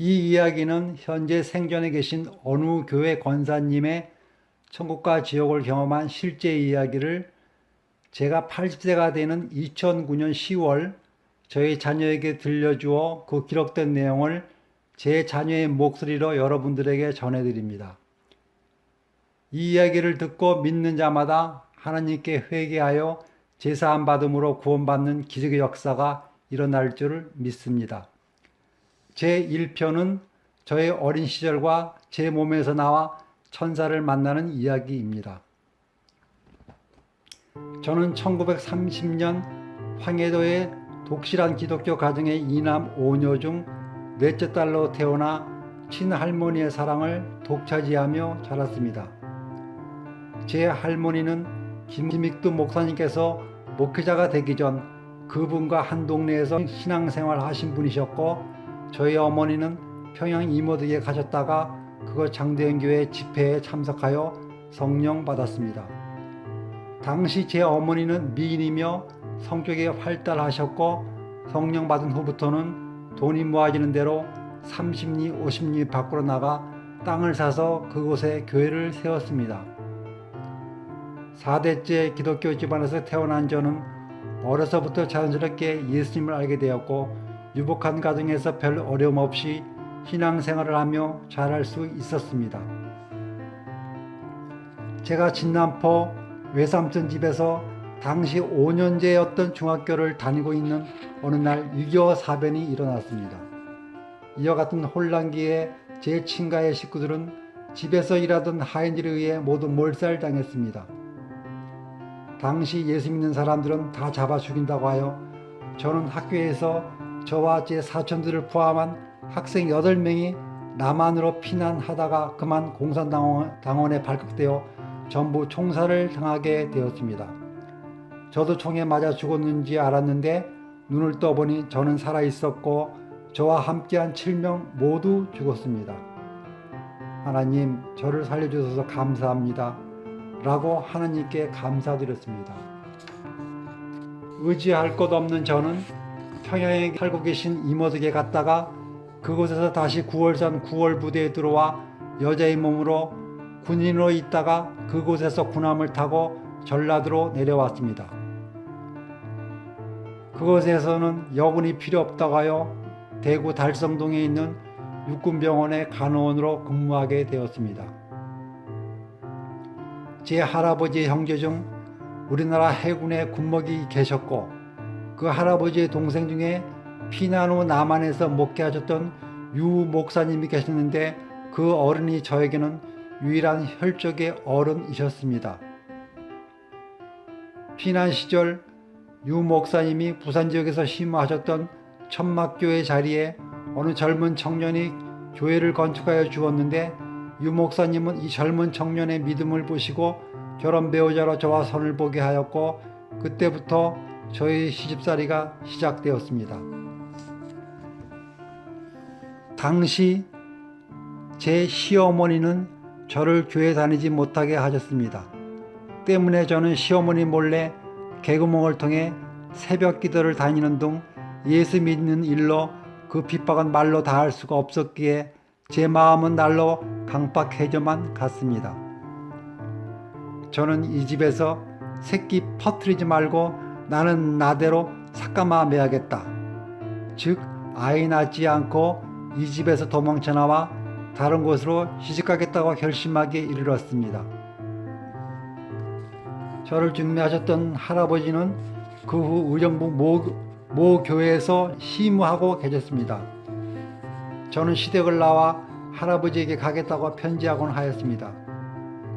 이 이야기는 현재 생존해 계신 어느 교회 권사님의 천국과 지옥을 경험한 실제 이야기를 제가 80세가 되는 2009년 10월 저희 자녀에게 들려주어 그 기록된 내용을 제 자녀의 목소리로 여러분들에게 전해드립니다. 이 이야기를 듣고 믿는 자마다 하나님께 회개하여 제사함 받음으로 구원받는 기적의 역사가 일어날 줄을 믿습니다. 제 1편은 저의 어린 시절과 제 몸에서 나와 천사를 만나는 이야기입니다. 저는 1930년 황해도의 독실한 기독교 가정의 이남 5녀 중 넷째 딸로 태어나 친할머니의 사랑을 독차지하며 자랐습니다. 제 할머니는 김익두 목사님께서 목회자가 되기 전 그분과 한 동네에서 신앙생활 하신 분이셨고 저희 어머니는 평양 이모득에 가셨다가 그곳 장대현 교회 집회에 참석하여 성령 받았습니다. 당시 제 어머니는 미인이며 성격이 활달하셨고 성령 받은 후부터는 돈이 모아지는 대로 30리 50리 밖으로 나가 땅을 사서 그곳에 교회를 세웠습니다. 4대째 기독교 집안에서 태어난 저는 어려서부터 자연스럽게 예수님을 알게 되었고 유복한 가정에서 별 어려움 없이 신앙생활을 하며 자랄 수 있었습니다. 제가 진남포 외삼촌 집에서 당시 5년제였던 중학교를 다니고 있는 어느 날 6.25 사변이 일어났습니다. 이와 같은 혼란기에 제 친가의 식구들은 집에서 일하던 하인들에 의해 모두 몰살당했습니다. 당시 예수 믿는 사람들은 다 잡아 죽인다고 하여 저는 학교에서 저와 제 사촌들을 포함한 학생 8명이 남한으로 피난하다가 그만 공산당원에 발각되어 전부 총살을 당하게 되었습니다. 저도 총에 맞아 죽었는지 알았는데 눈을 떠보니 저는 살아 있었고 저와 함께한 7명 모두 죽었습니다. 하나님, 저를 살려주셔서 감사합니다. 라고 하나님께 감사드렸습니다. 의지할 곳 없는 저는 평양에 살고 계신 이모에게 갔다가 그곳에서 다시 9월산 9월 부대에 들어와 여자의 몸으로 군인으로 있다가 그곳에서 군함을 타고 전라도로 내려왔습니다. 그곳에서는 여군이 필요 없다고 하여 대구 달성동에 있는 육군병원의 간호원으로 근무하게 되었습니다. 제 할아버지의 형제 중 우리나라 해군에 군목이 계셨고 그 할아버지의 동생 중에 피난 후 남한에서 목회 하셨던 유 목사님이 계셨는데 그 어른이 저에게는 유일한 혈족의 어른이셨습니다. 피난 시절 유 목사님이 부산 지역에서 심호하셨던 천막교회 자리에 어느 젊은 청년이 교회를 건축하여 주었는데 유 목사님은 이 젊은 청년의 믿음을 보시고 결혼 배우자로 저와 선을 보게 하였고 그때부터 저희 시집살이가 시작되었습니다. 당시 제 시어머니는 저를 교회 다니지 못하게 하셨습니다. 때문에 저는 시어머니 몰래 개구멍을 통해 새벽 기도를 다니는 등 예수 믿는 일로 그 핍박은 말로 다 할 수가 없었기에 제 마음은 날로 강박해져만 갔습니다. 저는 이 집에서 새끼 퍼트리지 말고 나는 나대로 삭감아 매야겠다. 즉 아이 낳지 않고 이 집에서 도망쳐 나와 다른 곳으로 시집가겠다고 결심하기에 이르렀습니다. 저를 중매하셨던 할아버지는 그 후 의정부 모, 모 교회에서 시무하고 계셨습니다. 저는 시댁을 나와 할아버지에게 가겠다고 편지하곤 하였습니다.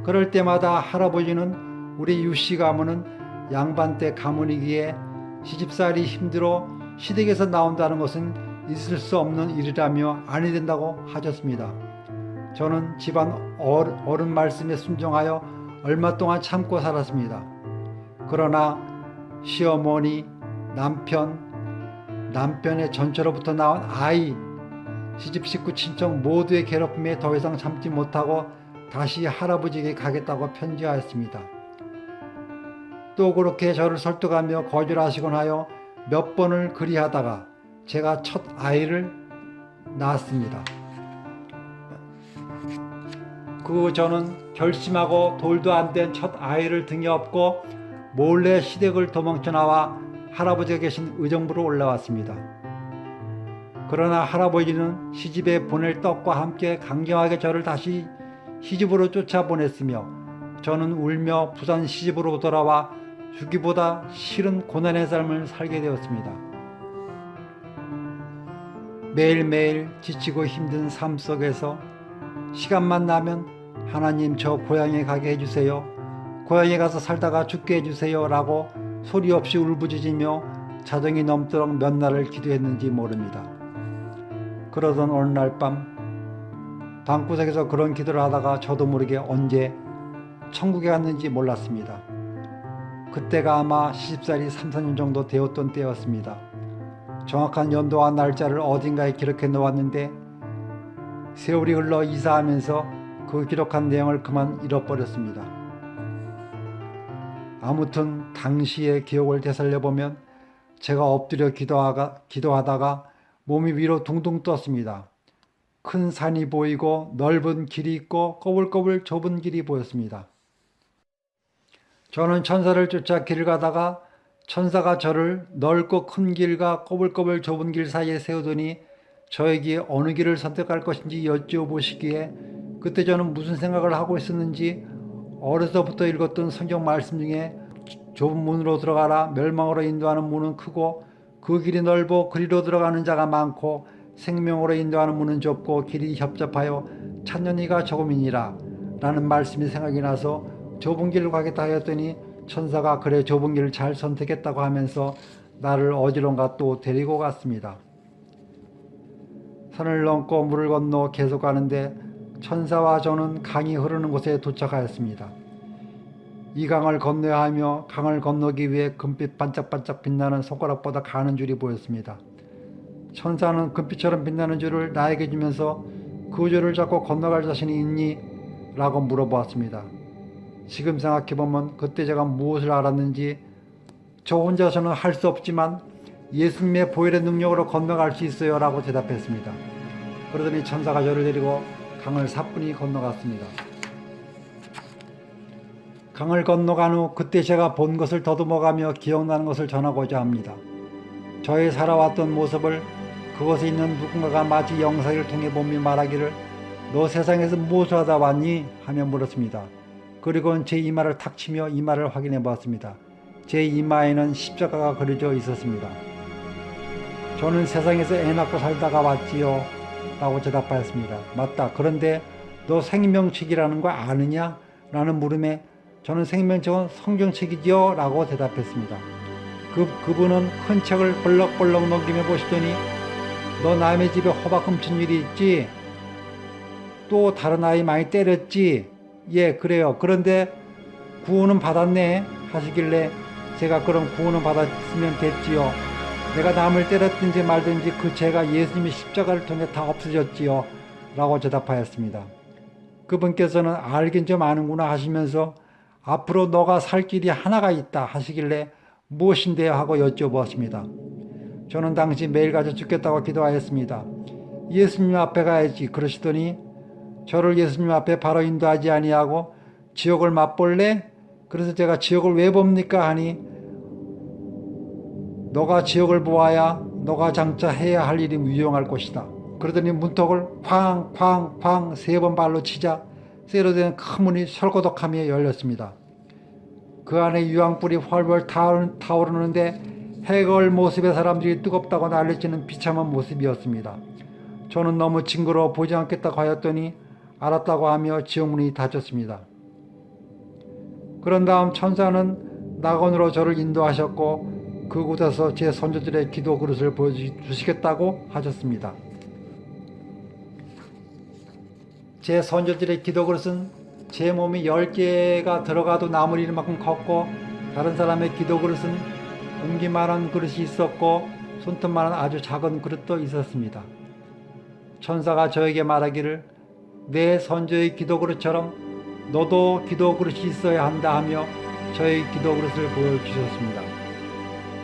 그럴 때마다 할아버지는 우리 유씨 가문은 양반 때 가문이기에 시집살이 힘들어 시댁에서 나온다는 것은 있을 수 없는 일이라며 아니 된다고 하셨습니다. 저는 집안 어른 말씀에 순종하여 얼마 동안 참고 살았습니다. 그러나 시어머니, 남편, 남편의 전처로부터 나온 아이, 시집 식구 친척 모두의 괴롭힘에 더 이상 참지 못하고 다시 할아버지에게 가겠다고 편지하였습니다. 또 그렇게 저를 설득하며 거절하시곤 하여 몇 번을 그리하다가 제가 첫 아이를 낳았습니다. 그 저는 결심하고 돌도 안 된 첫 아이를 등에 업고 몰래 시댁을 도망쳐 나와 할아버지가 계신 의정부로 올라왔습니다. 그러나 할아버지는 시집에 보낼 떡과 함께 강경하게 저를 다시 시집으로 쫓아보냈으며 저는 울며 부산 시집으로 돌아와 죽기보다 싫은 고난의 삶을 살게 되었습니다. 매일매일 지치고 힘든 삶 속에서 시간만 나면 하나님 저 고향에 가게 해주세요. 고향에 가서 살다가 죽게 해주세요. 라고 소리 없이 울부짖으며 자정이 넘도록 몇 날을 기도했는지 모릅니다. 그러던 어느 날 밤 방구석에서 그런 기도를 하다가 저도 모르게 언제 천국에 갔는지 몰랐습니다. 그때가 아마 시집살이 3, 4년 정도 되었던 때였습니다. 정확한 연도와 날짜를 어딘가에 기록해 놓았는데 세월이 흘러 이사하면서 그 기록한 내용을 그만 잃어버렸습니다. 아무튼 당시의 기억을 되살려 보면 제가 엎드려 기도하가, 기도하다가 몸이 위로 둥둥 떴습니다. 큰 산이 보이고 넓은 길이 있고 꼬불꼬불 좁은 길이 보였습니다. 저는 천사를 쫓아 길을 가다가 천사가 저를 넓고 큰 길과 꼬불꼬불 좁은 길 사이에 세우더니 저에게 어느 길을 선택할 것인지 여쭤보시기에 그때 저는 무슨 생각을 하고 있었는지 어려서부터 읽었던 성경 말씀 중에 좁은 문으로 들어가라 멸망으로 인도하는 문은 크고 그 길이 넓고 그리로 들어가는 자가 많고 생명으로 인도하는 문은 좁고 길이 협잡하여 찾는 이가 조금이니라 라는 말씀이 생각이 나서 좁은 길을 가겠다 하였더니 천사가 그래 좁은 길을 잘 선택했다고 하면서 나를 어디론가 또 데리고 갔습니다. 산을 넘고 물을 건너 계속 가는데 천사와 저는 강이 흐르는 곳에 도착하였습니다. 이 강을 건너야 하며 강을 건너기 위해 금빛 반짝반짝 빛나는 손가락보다 가는 줄이 보였습니다. 천사는 금빛처럼 빛나는 줄을 나에게 주면서 그 줄을 잡고 건너갈 자신이 있니? 라고 물어보았습니다. 지금 생각해 보면 그때 제가 무엇을 알았는지 저 혼자서는 할 수 없지만 예수님의 보혈의 능력으로 건너갈 수 있어요 라고 대답했습니다. 그러더니 천사가 저를 데리고 강을 사뿐히 건너갔습니다. 강을 건너간 후 그때 제가 본 것을 더듬어가며 기억나는 것을 전하고자 합니다. 저의 살아왔던 모습을 그곳에 있는 누군가가 마치 영상을 통해 보며 말하기를 너 세상에서 무엇을 하다 왔니? 하며 물었습니다. 그리고는 제 이마를 탁 치며 이마를 확인해 보았습니다. 제 이마에는 십자가가 그려져 있었습니다. 저는 세상에서 애 낳고 살다가 왔지요. 라고 대답하였습니다. 맞다. 그런데 너 생명책이라는 거 아느냐? 라는 물음에 저는 생명책은 성경책이지요. 라고 대답했습니다. 그, 그분은 큰 책을 벌럭벌럭 넘기며 보시더니 너 남의 집에 호박 훔친 일이 있지? 또 다른 아이 많이 때렸지? 예, 그래요. 그런데 구원은 받았네? 하시길래 제가 그럼 구원은 받았으면 됐지요. 내가 남을 때렸든지 말든지 그 죄가 예수님의 십자가를 통해 다 없어졌지요. 라고 대답하였습니다. 그분께서는 알긴 좀 아는구나 하시면서 앞으로 너가 살 길이 하나가 있다 하시길래 무엇인데요 하고 여쭤보았습니다. 저는 당시 매일 가져 죽겠다고 기도하였습니다. 예수님 앞에 가야지 그러시더니 저를 예수님 앞에 바로 인도하지 아니하고 지옥을 맛볼래? 그래서 제가 지옥을 왜 봅니까 하니 너가 지옥을 보아야 너가 장차 해야 할 일이 유용할 것이다. 그러더니 문턱을 쾅쾅쾅 세 번 발로 치자 쇠로 된 큰 문이 설거덕하며 열렸습니다. 그 안에 유황불이 활활 타오르는데 해걸 모습의 사람들이 뜨겁다고 난리치는 비참한 모습이었습니다. 저는 너무 징그러워 보지 않겠다고 하였더니 알았다고 하며 지옥문이 닫혔습니다. 그런 다음 천사는 낙원으로 저를 인도하셨고 그곳에서 제 선조들의 기도 그릇을 보여주시겠다고 하셨습니다. 제 선조들의 기도 그릇은 제 몸이 10개가 들어가도 남을 일만큼 컸고 다른 사람의 기도 그릇은 공기만한 그릇이 있었고 손톱만한 아주 작은 그릇도 있었습니다. 천사가 저에게 말하기를 내 선조의 기도 그릇처럼 너도 기도 그릇이 있어야 한다 하며 저의 기도 그릇을 보여주셨습니다.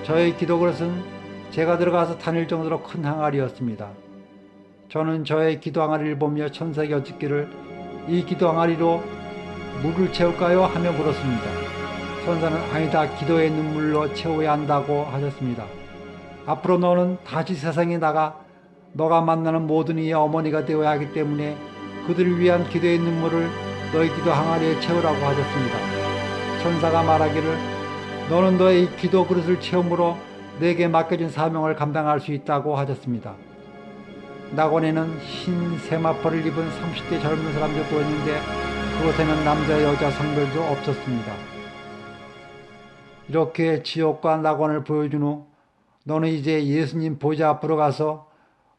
저의 기도 그릇은 제가 들어가서 다닐 정도로 큰 항아리였습니다. 저는 저의 기도 항아리를 보며 천사에게 여쭙기를 이 기도 항아리로 물을 채울까요? 하며 물었습니다. 천사는 아니다 기도의 눈물로 채워야 한다고 하셨습니다. 앞으로 너는 다시 세상에 나가 너가 만나는 모든 이의 어머니가 되어야 하기 때문에 그들을 위한 기도의 눈물을 너의 기도 항아리에 채우라고 하셨습니다. 천사가 말하기를 너는 너의 이 기도 그릇을 채움으로 내게 맡겨진 사명을 감당할 수 있다고 하셨습니다. 낙원에는 흰 세마포를 입은 30대 젊은 사람도 보였는데 그곳에는 남자 여자 성별도 없었습니다. 이렇게 지옥과 낙원을 보여준 후 너는 이제 예수님 보좌 앞으로 가서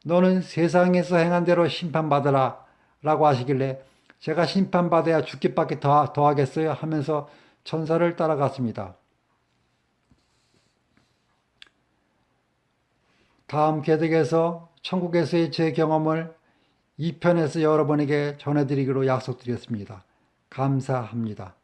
너는 세상에서 행한 대로 심판받으라 라고 하시길래 제가 심판받아야 죽기밖에 더, 더 하겠어요 하면서 천사를 따라갔습니다. 다음 계획에서 천국에서의 제 경험을 2편에서 여러분에게 전해드리기로 약속드렸습니다. 감사합니다.